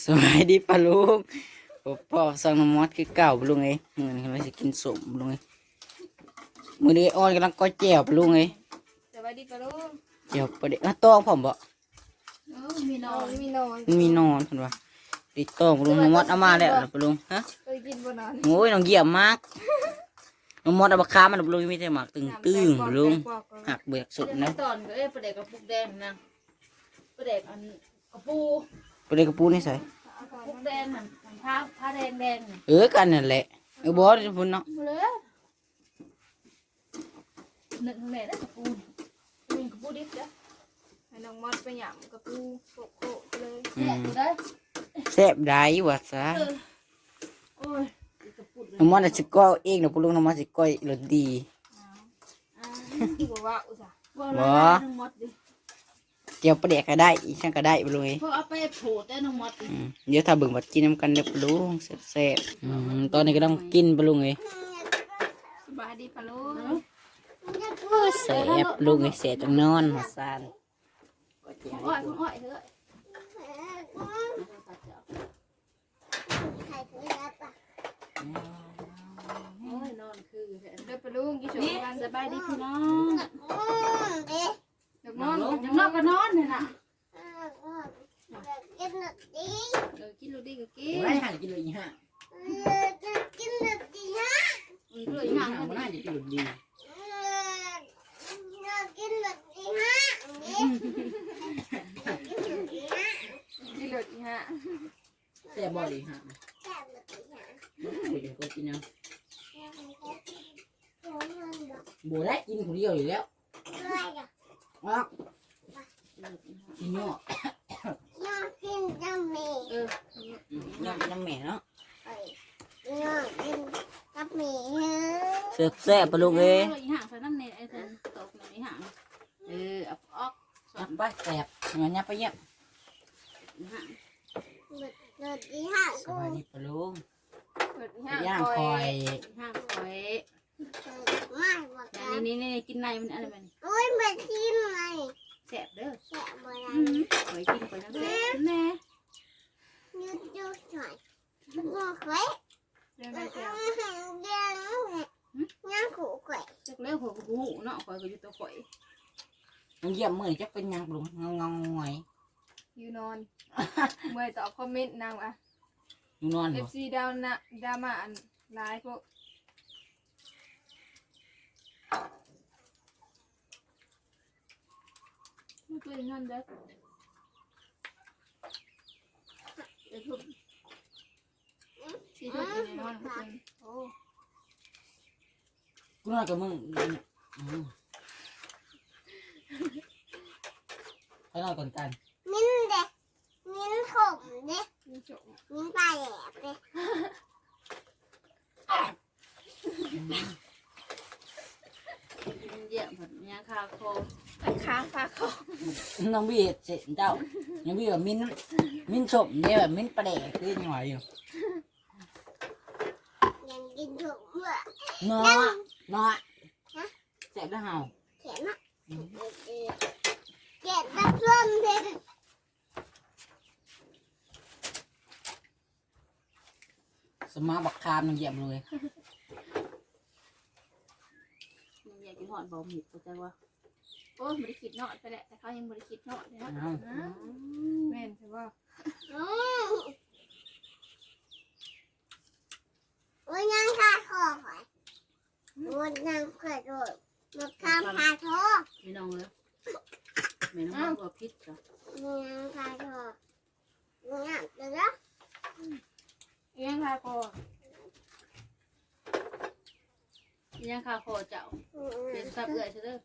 สวัสดีปะลุงผมพ่อสั่งน้ำมอดคือเก่าปะลุงเอ้ยมื้อนี้เราจะกินสมปะลุงเอ้ยมื้อนี้อ้อนกำลังก้อยแจ่วปะลุงเอ้ยสวัสดีปะลุงแจ่วประเดี๋ยวต้องผมบ่เออมีนอนมีนอนมันมีนอนเพิ่นว่าติดต้องปะลุงน้ำมอดเอามาแล้วล่ะปะลุงฮะเคยกินบนนอนโอ้ยน้องเยี่ยมมากน้องมอดเอามาค้ามันปะลุงมีแต่หมากตึงตึงปะลุงหักเบือกสุดนะตอนก็เอ้ยประเด็กกับปุกแดงนะประเด็กอันกระปูประ เดี๋ยวกระปูนี่ใส่ปุกแดงมันมันผ้าผ้าแดงแดงนี่เออกันนั่นแหละเออบ่ได้พุ่นเนาะมาเลยหนึ่งแม่ได้กระปูมีกระปูดิบจ้ะให้น้องมอดไปหยำกับปูโคโคเลยแซ่บอยู่ได้แซ่บได้ว่าซะโอ้ยกระปูเลยน้องมอดน่ะสิก้อยเองเนาะปะลุงน้องมอดสิก้อยรสดีอ่าที่บอกว่าอุตส่าห์บ่เลยน้องมดดิ เจียวปลาแดกก็ได้อีช่างก็ได้ปะลุงเอ้ยเพราะเอาไปโผล่แต่น้องมดดิอืมเดี๋ยวถ้าเบิ่งบัดกินน้ำกันเด้อปะลุงแซ่บๆอืมตอนนี้ก็ต้องกินปะลุงเอ้ยสบายดีปะลุงแซ่บปะลุงเอ้ยแซ่บจังนอนมาซานอ้อยอ้อยเถอะโอ้ยนอนคือแท้เด้อปะลุงกี่ชั่วนี่โมงสบายดีพี่น้อง เด็กนอน ยังนอกก็นอนเนี่ยนะ เออกินโรดีก็กิน ไว้ห่างกินเลยอีห่า เออด้วยหนัง ห่างบ่น่าจะกินดี ที่เหลืออีกฮะแซ่บบ่ดีห่าบ่ได้ก็กินเอาบ่ได้กินคนเดียวอยู่แล้วอ๋อกินเนาะเออน้ำน้ำแม่เนาะ Hãy แซ่บแซ่บปะลุงเอ้ยอีห่างใส่น้ำในไอ้เซนตกในห่างเออเอาออกนับไปแซ่บเงี้ยนับไปเยี่ยมห่าง สวัสดีปะลุงเปิดอีกไปฮะย่างคคออยยห่างคอยนี่นี่นี่กินในมันอะไรมันแสบเด้อคอยกินคอยน้ำแสบแน่เรื่องอะไรเจ้าจักเลี้ยวหัวกูหูเนาะคอยก็อยู่ตัวข่อยน้องเยี่ยมมือจะเป็นยังปะลุงเงาเงาหงอย อยู่นอน เมื่อตอบคอมเมนต์นางอะ อยู่นอนเอบ่ฟซีดาวนะดราม่าอันไลฟ์พวกไม่เคยนอนเด้อเดี๋ยวทุบที่เธอกินในนอนทุกคนโอ้กูนอนกับมึงอืมไปนอนก่อนกัน มีโฉ มเยี่ยมผัดยาคาโคค้างฟ้าคอน้องบีเฮ็ดเสร็จเจ้าน้องบีแบบมิ้นมิ้นสมเนี่ยแบบมิ้นประแดกคือหน่อยอยู่เนาะเนาะเสร็จแล้วเฮา สมาบักคามน้องเยี่ยมเลยมันอยากกินหอดบอมหิบเข้าใจว่าโอ้ไม่ได้คิดนอนไปแหละแต่เขายังไม่ได้คิดนอนเลยนะเอาแม่นใช่ป่ะไม่น้องเลยไม่น้องก็พิษจ้ะเอียงค่ะ คอยาคาโคเจ้าเป็นซับเอื่อยใช่เด้อ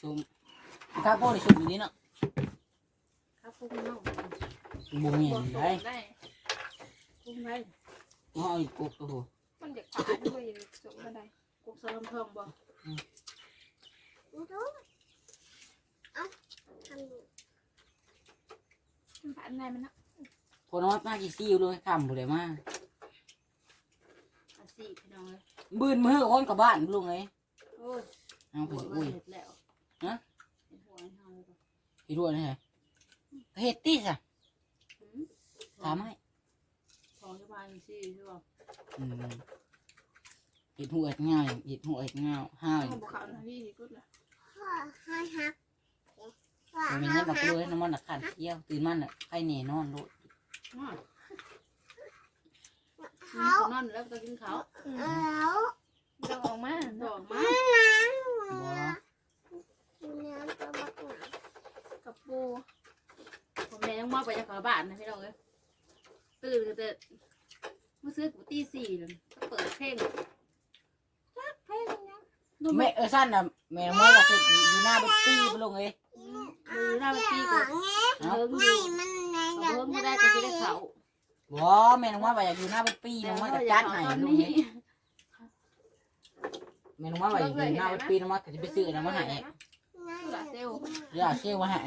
ซุ่มข้าวโพดนี่ซุ่มอยู่นี่เนาะครับพวกน้องบุ้งเห็บวกนสูได้งได้พวกไผ่เอาอีกกุกตัวมันจะขาดด้วยสูงก็ได้กุกสลัมทองบ่มัน ผ่านได้มันนะคนน้อยมากกี่ซี่เลยคำบุเลยมากอาซีพี่น้องเลยบืนมือคนกับบ้านลุงเลยโอ้ยเอาไปหัวอุ้ย เห็ดแล้วฮะหัวให้เฮาอีรวยนี่ไงเฮ็ดติซะถามให้สองจะมาอีกสี่ใช่ป่ะอืมเฮ็ดหัวเฮ็ดง่ายเฮ็ดหัวเฮ็ดง่ายห้าว เอาบุกเขาหน้าที่ดีกุดละพ่อให้ฮัก พ่อมันมีให้เงินบักฮัรกวยน้ำมันน่ะขาดเที่ยวตื่นมันน่ะไข่แน่นอนลดอืมเขานอนแล้วก็กินเขาแล้วเรื่องออกมาดอกมาบัวกับปูผมแม่ยังมากไปจากขาบ้านนะพี่น้องเอ้ยตื่นแต่เมื่อซื้อกูตีสี่เลยเปิดเพลงเพลงยังดูแม่เออสั้นน่ะแม่มอยว่าเฮ็ดอยู่หน้าบักตี้บ่ลงเอ้ย มือหน้าบันตีเกี่ก็ยวไงเอ้าเฮิงอไงยู่มันไงเขาอยากเฮิงได้ไม่ได้ไงก็จะได้เขาบ่แม่น้องว่าว่าอยากอยู่หน้าบักปี้น้องว่าจะจัดให้ลุงเอ้ยแม่น้องว่าว่าอยากอยู่หน้าบักปี้น้องว่าก็สิไปซื้อน้ำมาให้สุดาเซลอย่าเชื่อว่าให้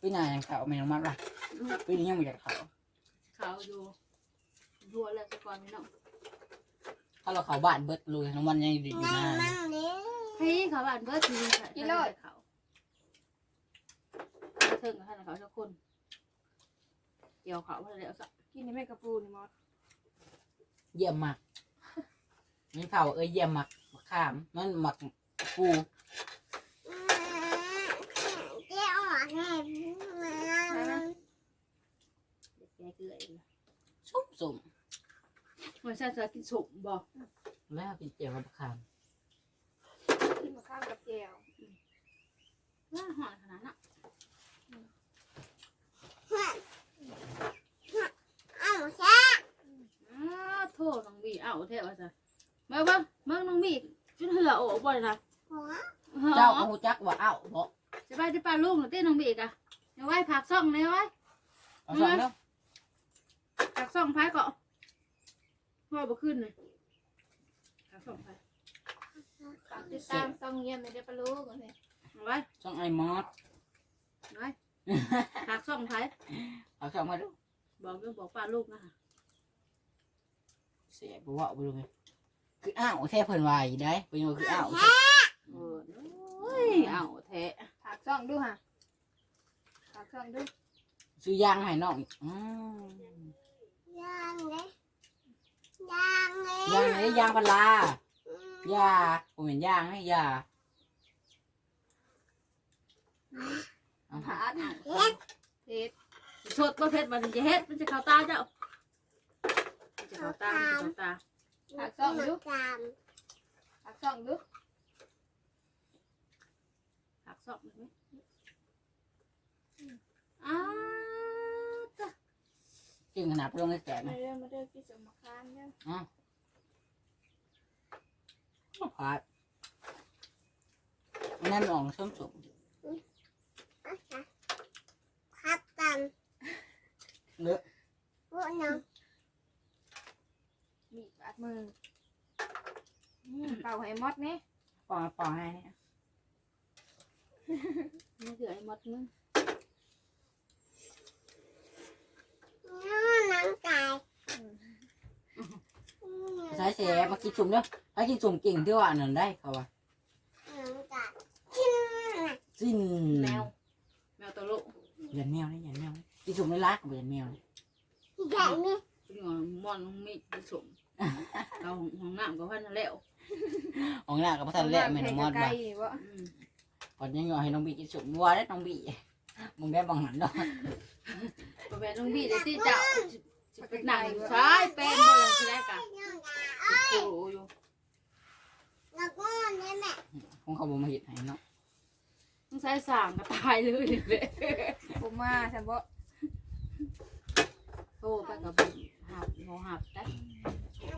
ปีหน้ายังเขาแม่น้องว่าล่ะปีนี้ยังบ่อยากเขาเขาอยู่รัวแล้วสกอนพี่น้อง ถ้าเราเขาบ้านเบิดเลยน้องวันยังอยู่อยู่ไงหน้ามันเนี่ยเฮ้ยเขาบ้านเบิร์ดทีกินเลยเขาเถิงกับท่านเขาสักคนเกี่ยวเขามาแล้วสักกินนี่แม่กับปูนี่มอสเยี่ยมมากนี่เขาเอ้ยเยี่ยมมากมะขามมันหมักปูเจ๊ออกให้มันเด็กแกเกลือเองสุ่มสุ่ม มันใช่จะกินสุกบอกแล้วกินเจียวกับมะขามกินมาข้าวกับแจวว่าหอนขนาดนั้นเอาแค่อ้าโทษน้องบีเอาเทว่าจ้ะเมื่อเมื่อเมื่อน้องบีจนเหือโอ้บ่อยนะหัวเจ้าก็ฮู้จักว่าเอ้าบ่จะไปที่ปลาลูกหรือตีน้องบีกะเอาไว้ผักซ่องเลยไว้เอาสองเด้อผักซ่องพายเกาะ พ่อบ่ขึ้นเลยผักซ่องพายฝากติดตามซองเยี่ยมในเด็กปลาลูกกันเลยเอาไว้สองไอ้มอส เอาไว้ผักซ่องพายเอาสองมาดูบอกเรื่องบอกปลาลูกนะคะเสียบ่ว่าบ่รู้ไงคืออ้าวแท้เพิ่นว่าอีได้เพิ่นว่าคืออ้าวเออโอ้ยเอาแท้ฝากซองดูค่ะฝากซองดูซื้อยางให้น้องอีกอืม ยางเลยยางเล ยยางไหนยางพารายาผมเห็นยางให้ยาเอาผาดเฮ็ดเฮ็ดสดประเภทมันจะเฮ็ดมันจะเข้าตาเจ้ามันจะเข้าตามันจะเข้าตาฝากซ่องดูตามฝากซองดูผักซ่องไหมอ้าวจ้ะเก่งขนาดเรื่องนี้แก่มานะเด้อมาเด้อกินสมคานเด้อ พาดอันนั่นอ่องส้มสมครับตามเลอะพวกน้องมีบาดมืออืมเป่าให้มอดนี่ปองปองให้เนี่ยนี่คือไอ้มดมึง น้องน้องไก่ ใช้เสียมากินสุ่มเนาะถ้ากินสุ่มเก่งที่ว่าอันนั้นได้เขาว่าน้องไก่กินน่ะสิ้นแมวแมวตัวลูกเหยียนแมวนี่เหยียนแมวนี่กินสุ่มไม่รักเหยียนแมวนี่ใหญ่ไหมเป็นหัวมอนน้องมีผสมเราห้องน้ำก็พันแล้วของหน้ากับพันแหละแม่น้องมอดไก่ว่าบ่อืมก่อนยังอยู่ให้น้องบีกินสุ่มวัวได้น้องบีมึงได้บังหันเนาะประเภทน้องบีได้ที่เจ้าจะเป็น หนังใช่เป็นเบอร์ที่แรกกันน้องไก่โอ้โหอยู่แล้วก็นี่แม่คงเขาบอกมาเห็ดให้เนาะต้องใช้สามก็ตายเลยเลยผมมาฉันบ่โอ้ไปกับบุญหับโมหับแต่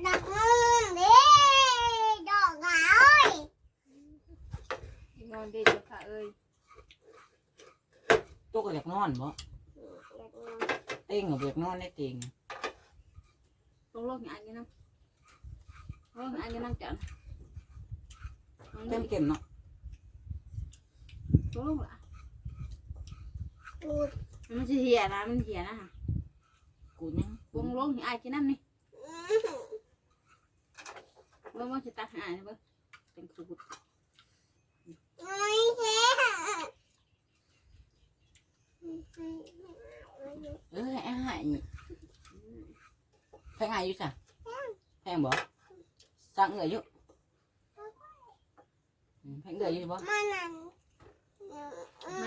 ดอกมึงดิดอกไก่นอนดีจ้ะค่ะเอ้ยตัวก็อยากนอนบ่เต้งกับอยากนอนได้เต้ง lốt nhà anh đi năm lốt nhà anh đi năm trận tem kiểm nó lốt lốt lại nó chỉ hiền là nó hiền đó hả của nhá buông lốt thì ai chứ năm đi bơ bơ chỉ tắt ai bơ tem cụt ừ hãy hại nhỉ นจะเหี่ยนะมันเห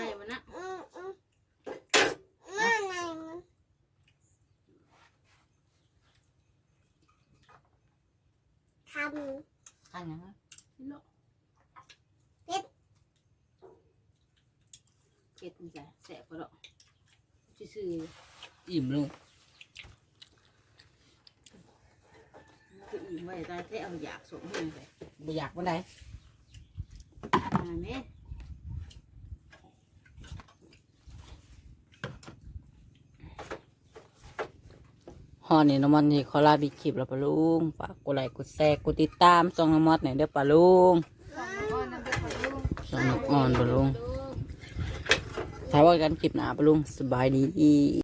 ี่ยนะฮะกูยังวงโลกอย่างไคันหยังฮะโลเผ็ดมันจะแสบกว่าดอกซื่ออิ่มลุงๆคืออิ่มไว้ได้แท้เอาอยากสมให้ไปบ่อยากปานใดมาแม่ฮอนี่น้ำมันนี่ขอลาบิคลิปแล้วปะลุงฝากกดไลค์กดแชร์กดติดตามส่องน้ำมอดหน่อยเด้อปะลุงก้อนน้ำเดือดปลาลูกส่องน้ำอ่อนปะลุงถ้าว่ากันคลิปหนาปะลุงสบายดี